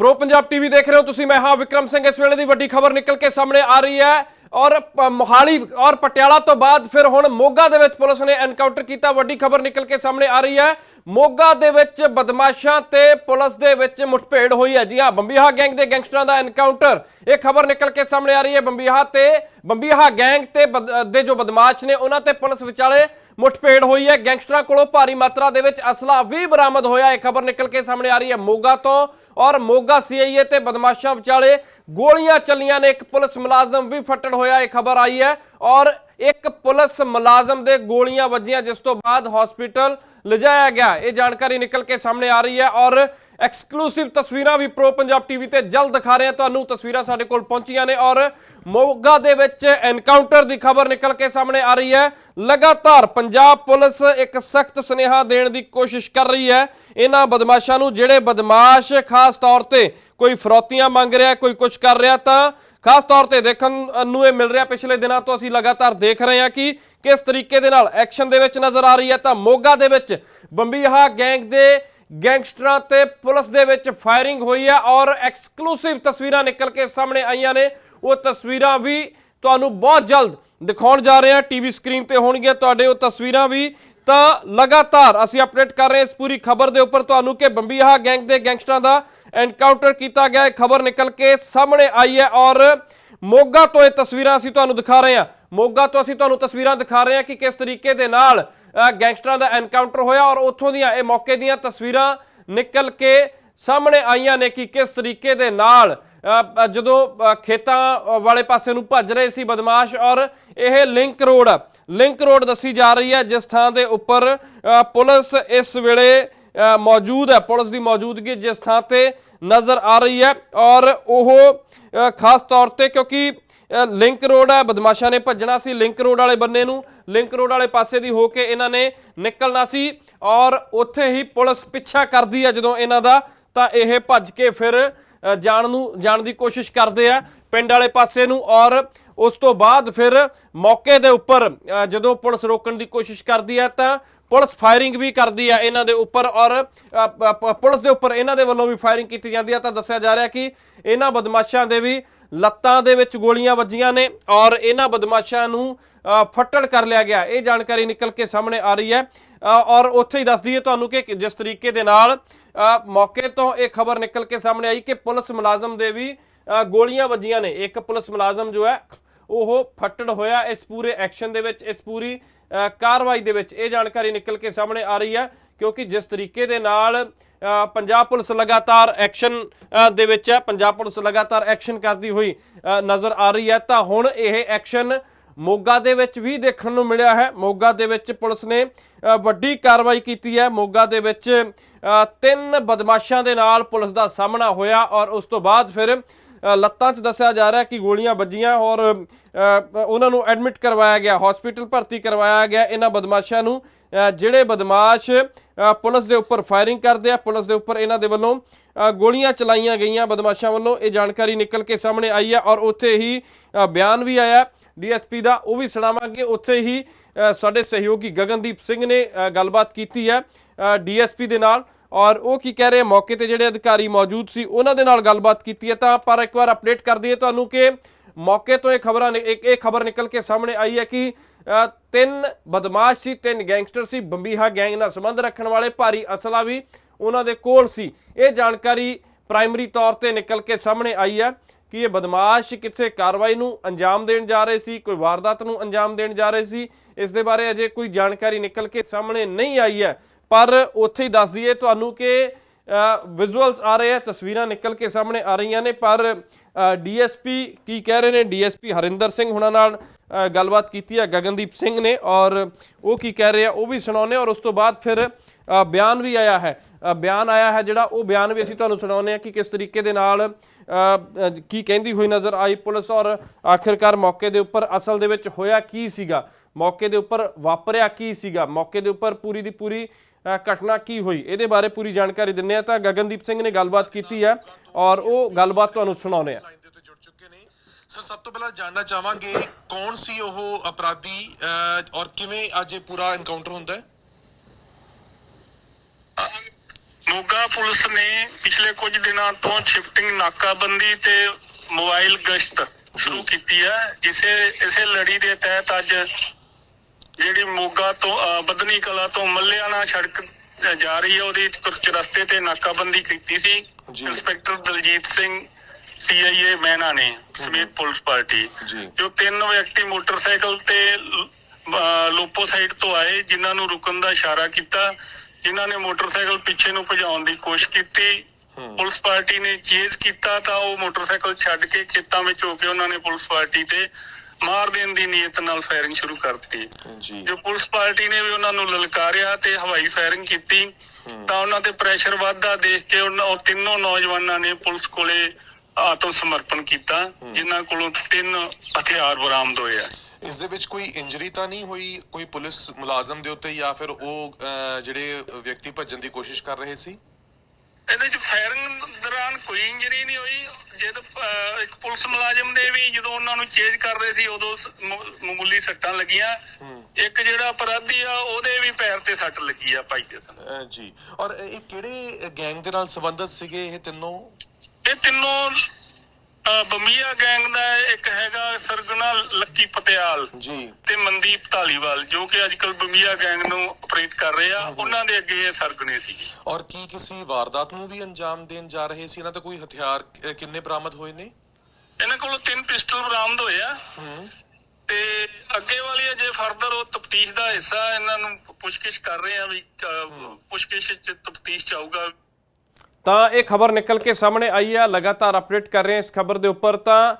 Pro Punjab TV ਦੇਖ ਰਹੇ ਹੋ ਤੁਸੀਂ, ਮੈਂ ਹਾਂ ਵਿਕਰਮ ਸਿੰਘ। ਇਸ ਵੇਲੇ ਦੀ ਵੱਡੀ ਖਬਰ ਨਿਕਲ ਕੇ ਸਾਹਮਣੇ ਆ ਰਹੀ ਹੈ। ਔਰ ਮੋਹਾਲੀ ਔਰ ਪਟਿਆਲਾ ਤੋਂ ਬਾਅਦ ਫਿਰ ਹੁਣ ਮੋਗਾ ਦੇ ਵਿੱਚ ਪੁਲਿਸ ਨੇ ਐਨਕਾਊਂਟਰ ਕੀਤਾ। ਵੱਡੀ ਖਬਰ ਨਿਕਲ ਕੇ ਸਾਹਮਣੇ ਆ ਰਹੀ ਹੈ। ਮੋਗਾ ਦੇ ਵਿੱਚ ਬਦਮਾਸ਼ਾਂ ਤੇ ਪੁਲਿਸ ਦੇ ਵਿੱਚ ਮੁਠਭੇੜ ਹੋਈ ਹੈ। ਜੀ ਹਾਂ, ਬੰਬੀਹਾ ਗੈਂਗ ਦੇ ਗੈਂਗਸਟਰਾਂ ਦਾ ਐਨਕਾਊਂਟਰ ਇਹ ਖਬਰ ਨਿਕਲ ਕੇ ਸਾਹਮਣੇ ਆ ਰਹੀ ਹੈ। ਬੰਬੀਹਾ ਤੇ, ਬੰਬੀਹਾ ਗੈਂਗ ਤੇ ਬਦ- ਦੇ ਜੋ ਬਦਮਾਸ਼ ਨੇ, ਉਹਨਾਂ ਤੇ ਪੁਲਿਸ ਵਿਚਾਲੇ ਮੁੱਠਭੇੜ ਹੋਈ ਹੈ। ਗੈਂਗਸਟਰਾਂ ਕੋਲੋਂ ਭਾਰੀ ਮਾਤਰਾ ਦੇ ਵਿੱਚ ਅਸਲਾ ਵੀ ਬਰਾਮਦ ਹੋਇਆ। ਇਹ ਖਬਰ ਨਿਕਲ ਕੇ ਸਾਹਮਣੇ ਆ ਰਹੀ ਹੈ ਮੋਗਾ ਤੋਂ। ਔਰ ਮੋਗਾ ਸੀਆਈਏ ਤੇ ਬਦਮਾਸ਼ਾਂ ਵਿਚਾਲੇ ਗੋਲੀਆਂ ਚੱਲੀਆਂ ਨੇ, ਇੱਕ ਪੁਲਿਸ ਮੁਲਾਜ਼ਮ ਵੀ ਫੱਟੜ ਹੋਇਆ, ਇਹ ਖਬਰ ਆਈ ਹੈ। ਔਰ ਇੱਕ ਪੁਲਿਸ ਮੁਲਾਜ਼ਮ ਦੇ ਗੋਲੀਆਂ ਵੱਜੀਆਂ, ਜਿਸ ਤੋਂ ਬਾਅਦ ਹਸਪੀਟਲ ਲਿਜਾਇਆ ਗਿਆ। ਇਹ ਜਾਣਕਾਰੀ ਨਿਕਲ ਕੇ ਸਾਹਮਣੇ ਆ ਰਹੀ ਹੈ। ਔਰ ਐਕਸਕਲੂਸਿਵ ਤਸਵੀਰਾਂ ਵੀ ਪ੍ਰੋ ਪੰਜਾਬ ਟੀਵੀ ਤੇ ਜਲਦ ਦਿਖਾ ਰਹੇ ਹਾਂ। ਤੁਹਾਨੂੰ ਤਸਵੀਰਾਂ ਸਾਡੇ ਕੋਲ ਪਹੁੰਚੀਆਂ ਨੇ ਔਰ ਮੋਗਾ ਦੇ ਵਿੱਚ ਐਨਕਾਊਂਟਰ ਦੀ ਖਬਰ ਨਿਕਲ ਕੇ ਸਾਹਮਣੇ ਆ ਰਹੀ ਹੈ। ਲਗਾਤਾਰ ਪੰਜਾਬ ਪੁਲਿਸ ਇੱਕ ਸਖਤ ਸੁਨੇਹਾ ਦੇਣ ਦੀ ਕੋਸ਼ਿਸ਼ ਕਰ ਰਹੀ ਹੈ। ਇਹਨਾਂ ਬਦਮਾਸ਼ਾਂ ਨੂੰ ਜਿਹੜੇ ਬਦਮਾਸ਼ ਖਾਸ ਤੌਰ ਤੇ ਕੋਈ ਫਰੋਤੀਆਂ ਮੰਗ ਰਿਹਾ, ਕੋਈ ਕੁਝ ਕਰ ਰਿਹਾ ਤਾਂ ਖਾਸ ਤੌਰ ਤੇ ਦੇਖਣ ਨੂੰ ਇਹ ਮਿਲ ਰਿਹਾ। ਪਿਛਲੇ ਦਿਨਾਂ ਤੋਂ ਅਸੀਂ ਲਗਾਤਾਰ ਦੇਖ ਰਹੇ ਹਾਂ ਕਿ ਕਿਸ ਤਰੀਕੇ ਦੇ ਨਾਲ ਐਕਸ਼ਨ ਦੇ ਵਿੱਚ ਨਜ਼ਰ ਆ ਰਹੀ ਹੈ। ਤਾਂ ਮੋਗਾ ਦੇ ਵਿੱਚ ਬੰਬੀਹਾ ਗੈਂਗ ਦੇ ਗੈਂਗਸਟਰਾਂ ਤੇ ਪੁਲਿਸ ਦੇ ਵਿੱਚ ਫਾਇਰਿੰਗ ਹੋਈ ਹੈ ਔਰ ਐਕਸਕਲੂਸਿਵ ਤਸਵੀਰਾਂ ਨਿਕਲ ਕੇ ਸਾਹਮਣੇ ਆਈਆਂ ਨੇ। ਉਹ ਤਸਵੀਰਾਂ ਵੀ ਤੁਹਾਨੂੰ ਬਹੁਤ ਜਲਦ ਦਿਖਾਉਣ ਜਾ ਰਹੇ ਹਾਂ। ਟੀਵੀ ਸਕਰੀਨ ਤੇ ਹੋਣਗੀਆਂ ਤੁਹਾਡੇ ਉਹ ਤਸਵੀਰਾਂ ਵੀ। ਤਾਂ ਲਗਾਤਾਰ ਅਸੀਂ ਅਪਡੇਟ ਕਰ ਰਹੇ ਹਾਂ ਇਸ ਪੂਰੀ ਖਬਰ ਦੇ ਉੱਪਰ। ਤੁਹਾਨੂੰ ਕਿ ਬੰਬੀਹਾ ਗੈਂਗ ਦੇ ਗੈਂਗਸਟਰਾਂ ਦਾ ਐਨਕਾਊਂਟਰ ਕੀਤਾ ਗਿਆ। ਇਹ ਖਬਰ ਨਿਕਲ ਕੇ ਸਾਹਮਣੇ ਆਈ ਹੈ ਔਰ ਮੋਗਾ ਤੋਂ ਇਹ ਤਸਵੀਰਾਂ ਅਸੀਂ ਤੁਹਾਨੂੰ ਦਿਖਾ ਰਹੇ ਹਾਂ। ਮੋਗਾ ਤੋਂ ਅਸੀਂ ਤੁਹਾਨੂੰ ਤਸਵੀਰਾਂ ਦਿਖਾ ਰਹੇ ਹਾਂ ਕਿ ਕਿਸ ਤਰੀਕੇ ਦੇ ਨਾਲ ਗੈਂਗਸਟਰਾਂ ਦਾ ਐਨਕਾਊਂਟਰ ਹੋਇਆ ਔਰ ਉੱਥੋਂ ਦੀਆਂ ਇਹ ਮੌਕੇ ਦੀਆਂ ਤਸਵੀਰਾਂ ਨਿਕਲ ਕੇ ਸਾਹਮਣੇ ਆਈਆਂ ਨੇ ਕਿ ਕਿਸ ਤਰੀਕੇ ਦੇ ਨਾਲ ਜਦੋਂ ਖੇਤਾਂ ਵਾਲੇ ਪਾਸੇ ਨੂੰ ਭੱਜ ਰਹੇ ਸੀ ਬਦਮਾਸ਼ ਔਰ ਇਹ ਲਿੰਕ ਰੋਡ ਲਿੰਕ ਰੋਡ ਦੱਸੀ ਜਾ ਰਹੀ ਹੈ, ਜਿਸ ਥਾਂ ਦੇ ਉੱਪਰ ਪੁਲਿਸ ਇਸ ਵੇਲੇ ਮੌਜੂਦ ਹੈ, ਪੁਲਿਸ ਦੀ ਮੌਜੂਦਗੀ ਜਿਸ ਥਾਂ ਤੇ ਨਜ਼ਰ ਆ ਰਹੀ ਹੈ ਔਰ ਉਹ ਖਾਸ ਤੌਰ ਤੇ ਕਿਉਂਕਿ ਲਿੰਕ ਰੋਡ ਹੈ, ਬਦਮਾਸ਼ਾਂ ਨੇ ਭੱਜਣਾ ਸੀ ਲਿੰਕ ਰੋਡ ਵਾਲੇ ਬੰਨੇ ਨੂੰ। ਲਿੰਕ ਰੋਡ ਵਾਲੇ ਪਾਸੇ ਦੀ ਹੋ ਕੇ ਇਹਨਾਂ ਨੇ ਨਿਕਲਣਾ ਸੀ ਔਰ ਉੱਥੇ ਹੀ ਪੁਲਿਸ ਪਿੱਛਾ ਕਰਦੀ ਹੈ ਜਦੋਂ ਇਹਨਾਂ ਦਾ। ਤਾਂ ਇਹ ਭੱਜ ਕੇ ਫਿਰ ਜਾਣ ਨੂੰ, ਜਾਣ ਦੀ ਕੋਸ਼ਿਸ਼ ਕਰਦੇ ਆ ਪਿੰਡ ਵਾਲੇ ਪਾਸੇ ਨੂੰ ਔਰ ਉਸ ਤੋਂ ਬਾਅਦ ਫਿਰ ਮੌਕੇ ਦੇ ਉੱਪਰ ਜਦੋਂ ਪੁਲਿਸ ਰੋਕਣ ਦੀ ਕੋਸ਼ਿਸ਼ ਕਰਦੀ ਹੈ ਤਾਂ ਪੁਲਿਸ ਫਾਇਰਿੰਗ ਵੀ ਕਰਦੀ ਹੈ ਇਹਨਾਂ ਦੇ ਉੱਪਰ ਔਰ ਪੁਲਿਸ ਦੇ ਉੱਪਰ ਇਹਨਾਂ ਦੇ ਵੱਲੋਂ ਵੀ ਫਾਇਰਿੰਗ ਕੀਤੀ ਜਾਂਦੀ ਹੈ। ਤਾਂ ਦੱਸਿਆ ਜਾ ਰਿਹਾ ਕਿ ਇਹਨਾਂ ਬਦਮਾਸ਼ਾਂ ਦੇ ਵੀ ਲੱਤਾਂ ਦੇ ਵਿੱਚ ਗੋਲੀਆਂ ਵੱਜੀਆਂ ਨੇ ਔਰ ਇਹਨਾਂ ਬਦਮਾਸ਼ਾਂ ਨੂੰ ਫੱਟੜ ਕਰ ਲਿਆ ਗਿਆ। ਇਹ ਜਾਣਕਾਰੀ ਨਿਕਲ ਕੇ ਸਾਹਮਣੇ ਆ ਰਹੀ ਹੈ। ਔਰ ਉੱਥੇ ਹੀ ਦੱਸ ਦਈਏ ਤੁਹਾਨੂੰ ਕਿ ਜਿਸ ਤਰੀਕੇ ਦੇ ਨਾਲ ਮੌਕੇ ਤੋਂ ਇਹ ਖਬਰ ਨਿਕਲ ਕੇ ਸਾਹਮਣੇ ਆਈ ਕਿ ਪੁਲਿਸ ਮੁਲਾਜ਼ਮ ਦੇ ਵੀ ਗੋਲੀਆਂ ਵੱਜੀਆਂ ਨੇ। ਇੱਕ ਪੁਲਿਸ ਮੁਲਾਜ਼ਮ ਜੋ ਹੈ, ਉਹ ਫੱਟੜ ਹੋਇਆ। ਇਸ ਪੂਰੇ ਐਕਸ਼ਨ ਦੇ ਵਿੱਚ, ਇਸ ਪੂਰੀ ਕਾਰਵਾਈ ਦੇ ਵਿੱਚ ਇਹ ਜਾਣਕਾਰੀ ਨਿਕਲ ਕੇ ਸਾਹਮਣੇ ਆ ਰਹੀ ਹੈ। ਕਿਉਂਕਿ ਜਿਸ ਤਰੀਕੇ ਦੇ ਨਾਲ ਪੰਜਾਬ ਪੁਲਿਸ ਲਗਾਤਾਰ ਐਕਸ਼ਨ ਦੇ ਵਿੱਚ ਹੈ, ਪੰਜਾਬ ਪੁਲਿਸ ਲਗਾਤਾਰ ਐਕਸ਼ਨ ਕਰਦੀ ਹੋਈ ਨਜ਼ਰ ਆ ਰਹੀ ਹੈ, ਤਾਂ ਹੁਣ ਇਹ ਐਕਸ਼ਨ ਮੋਗਾ ਦੇ ਵਿੱਚ ਵੀ ਦੇਖਣ ਨੂੰ ਮਿਲਿਆ ਹੈ। ਮੋਗਾ ਦੇ ਵਿੱਚ ਪੁਲਿਸ ਨੇ ਵੱਡੀ ਕਾਰਵਾਈ ਕੀਤੀ ਹੈ। ਮੋਗਾ ਦੇ ਵਿੱਚ ਤਿੰਨ ਬਦਮਾਸ਼ਾਂ ਦੇ ਨਾਲ ਪੁਲਿਸ ਦਾ ਸਾਹਮਣਾ ਹੋਇਆ ਔਰ ਉਸ ਤੋਂ ਬਾਅਦ ਫਿਰ ਲੱਤਾਂ 'ਚ ਦੱਸਿਆ ਜਾ ਰਿਹਾ ਕਿ ਗੋਲੀਆਂ ਵੱਜੀਆਂ ਔਰ ਉਹਨਾਂ ਨੂੰ ਐਡਮਿਟ ਕਰਵਾਇਆ ਗਿਆ, ਹਸਪੀਟਲ ਭਰਤੀ ਕਰਵਾਇਆ ਗਿਆ ਇਹਨਾਂ ਬਦਮਾਸ਼ਾਂ ਨੂੰ। ਜਿਹੜੇ ਬਦਮਾਸ਼ ਪੁਲਿਸ ਦੇ ਉੱਪਰ ਫਾਇਰਿੰਗ ਕਰਦੇ ਆ, ਪੁਲਿਸ ਦੇ ਉੱਪਰ ਇਹਨਾਂ ਦੇ ਵੱਲੋਂ ਗੋਲੀਆਂ ਚਲਾਈਆਂ ਗਈਆਂ ਬਦਮਾਸ਼ਾਂ ਵੱਲੋਂ। ਇਹ ਜਾਣਕਾਰੀ ਨਿਕਲ ਕੇ ਸਾਹਮਣੇ ਆਈ ਹੈ ਔਰ ਉੱਥੇ ਹੀ ਬਿਆਨ ਵੀ ਆਇਆ। ਡੀਐਸਪੀ ਦਾ ਉਹ ਵੀ ਸੁਣਾਵਾਂਗੇ। ਉੱਥੇ ਹੀ ਸਾਡੇ ਸਹਿਯੋਗੀ ਗਗਨਦੀਪ ਸਿੰਘ ਨੇ ਗੱਲਬਾਤ ਕੀਤੀ ਹੈ ਡੀਐਸਪੀ ਦੇ ਨਾਲ। ਔਰ ਉਹ ਕੀ ਕਹਿ ਰਹੇ ਮੌਕੇ ਤੇ ਜਿਹੜੇ ਅਧਿਕਾਰੀ ਮੌਜੂਦ ਸੀ, ਉਹਨਾਂ ਦੇ ਨਾਲ ਗੱਲਬਾਤ ਕੀਤੀ ਹੈ। ਤਾਂ ਪਰ ਇੱਕ ਵਾਰ ਅਪਡੇਟ ਕਰ ਦਈਏ ਤੁਹਾਨੂੰ ਕਿ ਮੌਕੇ ਤੋਂ ਇਹ ਖਬਰਾਂ ਨਿ- ਇੱਕ ਇਹ ਖਬਰ ਨਿਕਲ ਕੇ ਸਾਹਮਣੇ ਆਈ ਹੈ ਕਿ ਤਿੰਨ ਬਦਮਾਸ਼ ਸੀ, ਤਿੰਨ ਗੈਂਗਸਟਰ ਸੀ, ਬੰਬੀਹਾ ਗੈਂਗ ਨਾਲ ਸੰਬੰਧ ਰੱਖਣ ਵਾਲੇ ਭਾਰੀ ਅਸਲਾ ਵੀ ਉਹਨਾਂ ਦੇ ਕੋਲ ਸੀ। ਇਹ ਜਾਣਕਾਰੀ ਪ੍ਰਾਇਮਰੀ ਤੌਰ ਤੇ ਨਿਕਲ ਕੇ ਸਾਹਮਣੇ ਆਈ ਹੈ ਕਿ ਇਹ ਬਦਮਾਸ਼ ਕਿਸੇ ਕਾਰਵਾਈ ਨੂੰ ਅੰਜਾਮ ਦੇਣ ਜਾ ਰਹੇ ਸੀ, ਕੋਈ ਵਾਰਦਾਤ ਨੂੰ ਅੰਜਾਮ ਦੇਣ ਜਾ ਰਹੇ ਸੀ। ਇਸ ਦੇ ਬਾਰੇ ਅਜੇ ਕੋਈ ਜਾਣਕਾਰੀ ਨਿਕਲ ਕੇ ਸਾਹਮਣੇ ਨਹੀਂ ਆਈ ਹੈ। ਪਰ ਉੱਥੇ ਹੀ ਦੱਸ ਦਈਏ ਤੁਹਾਨੂੰ ਕਿ ਵਿਜ਼ੂਅਲਸ ਆ ਰਹੇ ਆ, ਤਸਵੀਰਾਂ ਨਿਕਲ ਕੇ ਸਾਹਮਣੇ ਆ ਰਹੀਆਂ ਨੇ, ਪਰ ਡੀਐਸਪੀ ਕੀ ਕਹਿ ਰਹੇ ਨੇ? ਡੀਐਸਪੀ ਹਰਿੰਦਰ ਸਿੰਘ ਹੁਣਾਂ ਨਾਲ ਗੱਲਬਾਤ ਕੀਤੀ ਹੈ ਗਗਨਦੀਪ ਸਿੰਘ ਨੇ, ਔਰ ਉਹ ਕੀ ਕਹਿ ਰਹੇ ਆ, ਉਹ ਵੀ ਸੁਣਾਉਨੇ ਔਰ ਉਸ ਤੋਂ ਬਾਅਦ ਫਿਰ ਬਿਆਨ ਵੀ ਆਇਆ ਹੈ। ਬਿਆਨ ਆਇਆ ਹੈ ਜਿਹੜਾ, ਉਹ ਬਿਆਨ ਵੀ ਅਸੀਂ ਤੁਹਾਨੂੰ ਸੁਣਾਉਨੇ ਆ ਕਿ ਕਿਸ ਤਰੀਕੇ ਦੇ ਨਾਲ ਕੀ ਕਹਿੰਦੀ ਹੋਈ ਨਜ਼ਰ ਆਈ ਪੁਲਿਸ, ਔਰ ਆਖਿਰਕਾਰ ਮੌਕੇ ਦੇ ਉੱਪਰ ਅਸਲ ਦੇ ਵਿੱਚ ਹੋਇਆ ਕੀ ਸੀਗਾ? ਮੌਕੇ ਦੇ ਉੱਪਰ ਵਾਪਰਿਆ ਕੀ ਸੀਗਾ? ਮੌਕੇ ਦੇ ਉੱਪਰ ਪੂਰੀ ਦੀ ਪੂਰੀ ਘਟਨਾ ਕੀ ਹੋਈ? ਇਹਦੇ ਬਾਰੇ ਪੂਰੀ ਜਾਣਕਾਰੀ ਦਿੰਨੇ ਆ ਤਾਂ ਗਗਨਦੀਪ ਸਿੰਘ ਨੇ ਗੱਲਬਾਤ ਕੀਤੀ ਹੈ ਔਰ ਉਹ ਗੱਲਬਾਤ ਤੁਹਾਨੂੰ ਸੁਣਾਉਨੇ ਆ ਸਰ ਸਭ ਤੋਂ ਪਹਿਲਾਂ ਜਾਣਨਾ ਚਾਹਾਂਗੇ ਕੌਣ ਸੀ ਉਹ ਅਪਰਾਧੀ ਔਰ ਕਿਵੇਂ ਅੱਜ ਇਹ ਪੂਰਾ ਐਨਕਾਊਂਟਰ ਹੁੰਦਾ ਹੈ? ਮੋਗਾ ਪੁਲਿਸ ਨੇ ਪਿਛਲੇ ਕੁਝ ਦਿਨਾਂ ਤੋਂ ਸ਼ਿਫਟਿੰਗ ਨਾਕਾਬੰਦੀ ਤੇ ਮੋਬਾਈਲ ਗਸ਼ਤ ਸ਼ੁਰੂ ਕੀਤੀ ਹੈ ਜਿਸੇ ਇਸੇ ਲੜੀ ਦੇ ਤਹਿਤ ਅੱਜ ਜਿਹੜੀ ਮੋਗਾ ਤੋਂ ਬਦਨੀ ਕਲਾ ਤੋਂ ਮੱਲਿਆਣਾ ਸੜਕ ਜਾ ਰਹੀ ਹੈ ਉਹਦੀ ਕੁਝ ਰਸਤੇ ਤੇ ਨਾਕਾਬੰਦੀ ਕੀਤੀ ਸੀ। ਇੰਸਪੈਕਟਰ ਦਲਜੀਤ ਸਿੰਘ ਸੀਆਈਏ ਮੈਨਾ ਨੇ ਸਮੇਤ ਪੁਲਿਸ ਪਾਰਟੀ। ਜੀ। ਤਿੰਨ ਵਿਅਕਤੀ ਮੋਟਰਸਾਈਕਲ ਤੇ ਲੋਪੋ ਸਾਈਡ ਤੋਂ ਆਏ ਜਿਨ੍ਹਾਂ ਨੂੰ ਰੁਕਣ ਦਾ ਇਸ਼ਾਰਾ ਕੀਤਾ ਜਿਨ੍ਹਾਂ ਨੇ ਮੋਟਰਸਾਈਕਲ ਪਿੱਛੇ ਨੂੰ ਭਜਾਉਣ ਦੀ ਕੋਸ਼ਿਸ਼ ਕੀਤੀ। ਪੁਲਿਸ ਪਾਰਟੀ ਨੇ ਚੇਜ਼ ਕੀਤਾ ਤਾਂ ਉਹ ਮੋਟਰਸਾਈਕਲ ਛੱਡ ਕੇ ਖੇਤਾਂ ਵਿੱਚ ਹੋ ਕੇ ਉਹਨਾਂ ਨੇ ਪੁਲਿਸ ਪਾਰਟੀ ਤੇ ਮਾਰ ਦੇਣ ਦੀ ਨੀਅਤ ਨਾਲ ਫਾਇਰਿੰਗ ਸ਼ੁਰੂ ਕਰ ਦਿੱਤੀ। ਜੀ। ਜੋ ਪੁਲਿਸ ਪਾਰਟੀ ਨੇ ਵੀ ਉਹਨਾਂ ਨੂੰ ਲਲਕਾਰਿਆ ਤੇ ਹਵਾਈ ਫਾਇਰਿੰਗ ਕੀਤੀ ਤਾਂ ਉਹਨਾਂ ਤੇ ਪ੍ਰੈਸ਼ਰ ਵੱਧਦਾ ਦੇਖ ਕੇ ਉਹ ਤਿੰਨੋਂ ਨੌਜਵਾਨਾਂ ਨੇ ਪੁਲਿਸ ਕੋਲੇ ਆਤਮ ਸਮਰਪਣ ਕੀਤਾ ਜਿਨ੍ਹਾਂ ਕੋਲੋਂ ਤਿੰਨ ਹਥਿਆਰ ਬਰਾਮਦ ਹੋਏ ਆ। ਇਸ ਦੇ ਵਿੱਚ ਕੋਈ ਇੰਜਰੀ ਤਾਂ ਨਹੀਂ ਹੋਈ ਕੋਈ ਪੁਲਿਸ ਮੁਲਾਜ਼ਮ ਦੇ ਉੱਤੇ ਜਾਂ ਫਿਰ ਉਹ ਜਿਹੜੇ ਵਿਅਕਤੀ ਭੱਜਣ ਦੀ ਕੋਸ਼ਿਸ਼ ਕਰ ਰਹੇ ਸੀ? ਇਹਦੇ ਚ ਫਾਇਰਿੰਗ ਦੌਰਾਨ ਕੋਈ ਇੰਜਰੀ ਨਹੀਂ ਹੋਈ। ਜਦ ਇੱਕ ਪੁਲਿਸ ਮੁਲਾਜ਼ਮ ਦੇ ਵੀ ਜਦੋਂ ਉਹਨਾਂ ਨੂੰ ਚੇਜ ਕਰ ਰਹੇ ਸੀ ਉਦੋਂ ਮਾਮੂਲੀ ਸੱਟਾਂ ਲੱਗੀਆਂ। ਇੱਕ ਜਿਹੜਾ ਅਪਰਾਧੀ ਆ ਉਹਦੇ ਵੀ ਪੈਰ ਤੇ ਸੱਟ ਲੱਗੀ ਆ ਭਾਈ ਅਹ, ਜੀ। ਔਰ ਇਹ ਕਿਹੜੇ ਗੈਂਗ ਦੇ ਨਾਲ ਸੰਬੰਧਿਤ ਸੀਗੇ ਇਹ ਤਿੰਨੋਂ? ਇਹ ਤਿੰਨੋਂ ਬੰਬੀਆ ਗੈਂਗ ਦਾ ਇੱਕ ਹੈਗਾ ਸਰਗਨਾ ਲੱਕੀ ਪਟਿਆਲ ਜੀ। ਤੇ ਮਨਦੀਪ ਧਾਲੀਵਾਲ ਜੋ ਕਿ ਅੱਜਕੱਲ ਬੰਬੀਆ ਗੈਂਗ ਨੂੰ ਆਪਰੇਟ ਕਰ ਰਹੇ ਆ। ਉਹਨਾਂ ਦੇ ਅੱਗੇ ਇਹ ਸਰਗਨੇ ਸੀ। ਔਰ ਕੀ ਕਿਸੇ ਵਾਰਦਾਤ ਨੂੰ ਵੀ ਅੰਜਾਮ ਦੇਣ ਜਾ ਰਹੇ ਸੀ? ਇਹਨਾਂ ਤੇ ਕੋਈ ਹਥਿਆਰ ਕਿੰਨੇ ਬਰਾਮਦ ਹੋਏ ਨੇ? ਇਹਨਾਂ ਕੋਲੋਂ ਤਿੰਨ ਪਿਸਟਲ ਬਰਾਮਦ ਹੋਏ ਆ। ਤੇ ਅੱਗੇ ਵਾਲੀ ਜੇ ਫਰਦਰ ਉਹ ਤਫਤੀਸ਼ ਦਾ ਹਿੱਸਾ ਇਹਨਾਂ ਨੂੰ ਪੁੱਛਗਿੱਛ ਕਰ ਰਹੇ ਆ ਵੀ ਪੁੱਛਗਿੱਛ ਚ ਤਫਤੀਸ਼ ਚਾਊਗਾ ਤਾਂ ਇਹ ਖਬਰ ਨਿਕਲ ਕੇ ਸਾਹਮਣੇ ਆਈ ਆ, ਲਗਾਤਾਰ ਅਪਡੇਟ ਕਰ ਰਹੇ ਹਾਂ ਇਸ ਖਬਰ ਦੇ ਉੱਪਰ ਤਾਂ